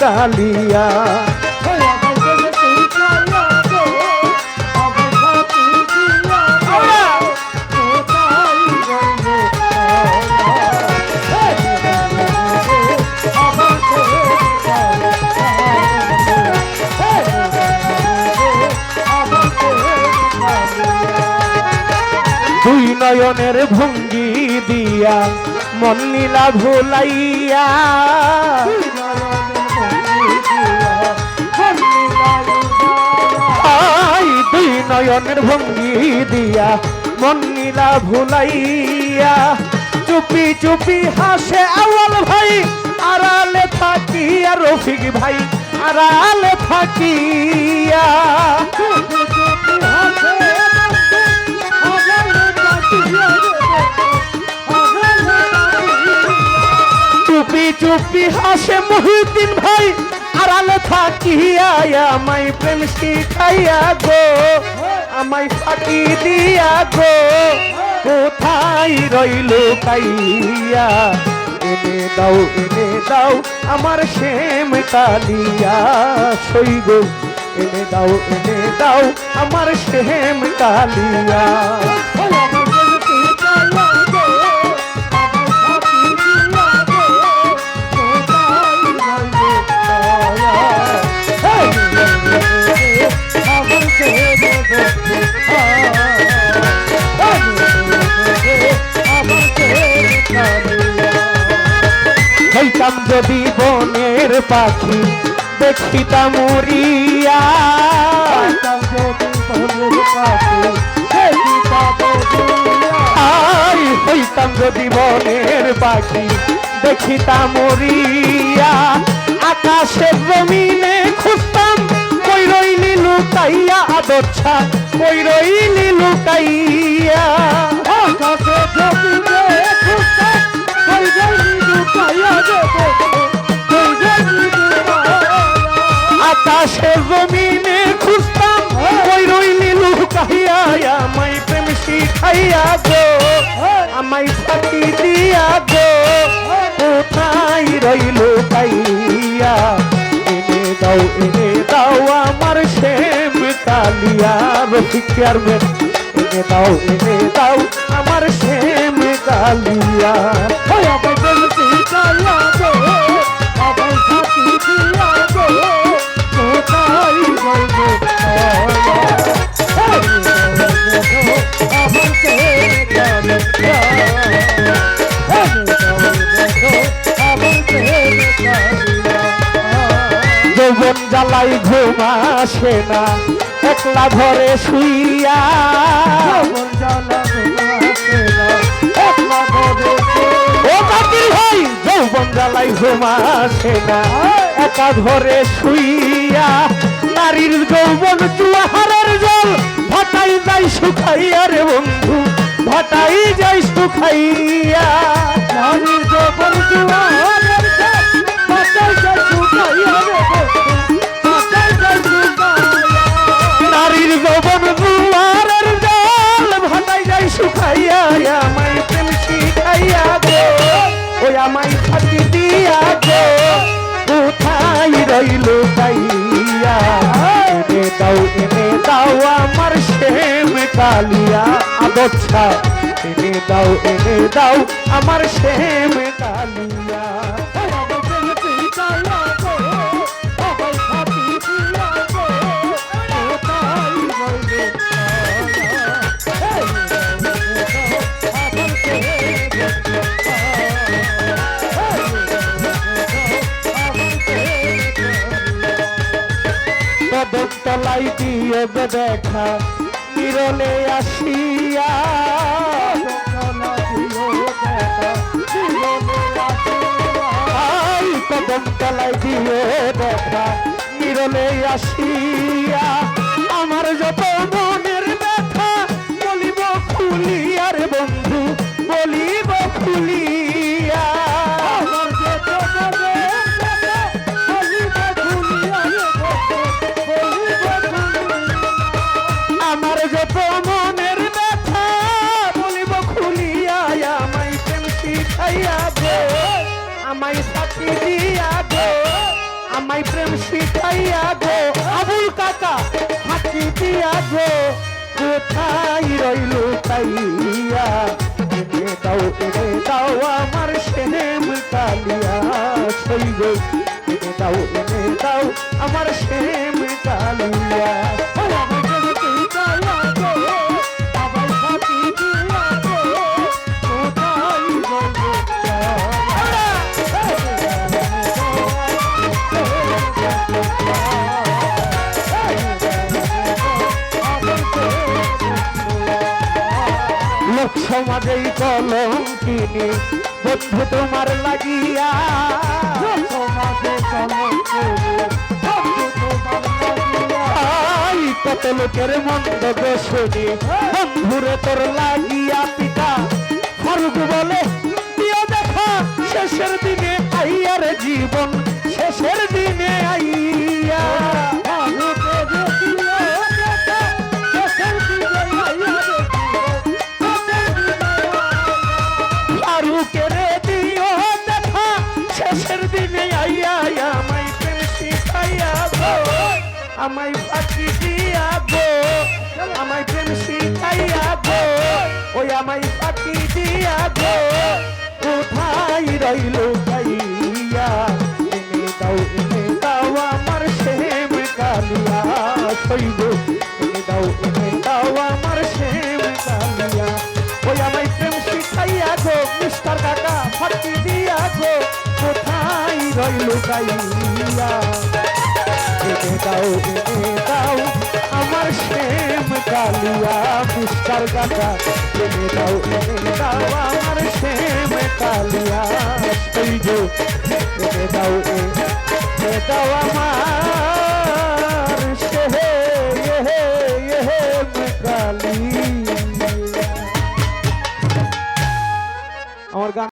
কালিয়া দুই নয়নের ভঙ্গি দিয়া মন নীলা ভুলাইয়া। দুই নয়নের ভঙ্গি দিয়া মন নীলা ভুলাইয়া চুপি চুপি হাসে, আওয়াল ভাই, আড়ালে থাকিয়া রফিক ভাই, আড়ালে থাকিয়া। চুপি চুপি হাসে মহিউদ্দিন ভাই আড়ালে থাকিয়া আমায় প্রেম শিখাইয়া গো, আমায় ফাঁকি দিয়া গো। কোথায় রইল কাইয়া? এনে দাও এনে দাও, আমার শ্যাম কালিয়া সই গো এনে দাও এনে দাও, আমার শ্যাম কালিয়া। পাখি দেখিতাম উড়িয়া আই হইতাম যদি বনের পাখি দেখিতাম উড়িয়া আকাশের জমিনে খুঁজতাম কই রইলি লুকাইয়া আদচ্ছা কই রইলি লুকাইয়া জমিনে খুঁজতাম কই রইলি লুকাইয়া আকাশে গো আমায় ফাঁকি দিয়া গো কোথায় রইল পাইয়া? এনে দাও এনে দাও আমার শ্যাম কালিয়া রফিক চেয়ারম্যান এনে দাও এনে দাও আমার শ্যাম কালিয়া। জ্বালাই ঘুম আসে না একলা ঘরে শুইয়া। যৌবন জ্বালাই ঘুম আসে না একা ঘরে শুইয়া। নারীর যৌবন জুয়াহারের জল ভাটাই যাই শুকাইয়া রে বন্ধু ভাটাই যাই শুকাইয়া। নারীর যৌবন জুয়াহারের জল ভাটাই যাই শুকাইয়া রে ভাটাই যৌবন জুয়ারের জল ভাটাই যাই শুকাইয়া আমায় প্রেম শিখাইয়া গো। ওই আমায় ফাঁকি দিয়া গো। কোথায় রইল গাইয়া এনে দাও এনে দাও আমার শ্যাম কালিয়া। আদচ্ছা এনে দাও এনে দাও আমার শ্যাম তলাই দিয়ে দেখা কিরণে আসিয়া কদম তলাই দিয়ে দেখা কিরণে আসিয়া প্রেম শিখাইয়া আমায় সাথী দিয়া গো দিয়া গো আবুল কাকা, ফাঁকি দিয়া গো কোথায় রইল তাইয়া? দাও এনে দাও, আমার সেম কালিয়া সইব। এনে দাও এনে দাও, আমার সেম কালিয়া। লোক সমাজেই কলম কিনি বন্ধু, তোমার লাগিয়া। সমাজে কত লোকের মন্দ শুনি বন্ধুরে তোর লাগিয়া পিতা। ফারুক বলে, দিও দেখা, শেষের দিনে আইয়ার জীবন, শেষের দিনে আইয়া। আমায় ফাঁকি দিয়া গো, আমায় প্রেম শিখাইয়া গো, ওই আমায় ফাঁকি দিয়া গো। কোথায় রইল গাইয়া এনে দাও এনে দাও আমার সেম কালিয়া, সইব। এনে দাও এনে দাও আমার সেম কালিয়া। ওই আমায় প্রেম শিখাইয়া মিস্টার কাকা ফাঁকি দিয়া কোথায় রইল এনে দাও এনে দাও আমার সেম কালিয়া মিস্টার কাকা এনে দাও এনে দাও আমার সেম কালিয়া সেই গো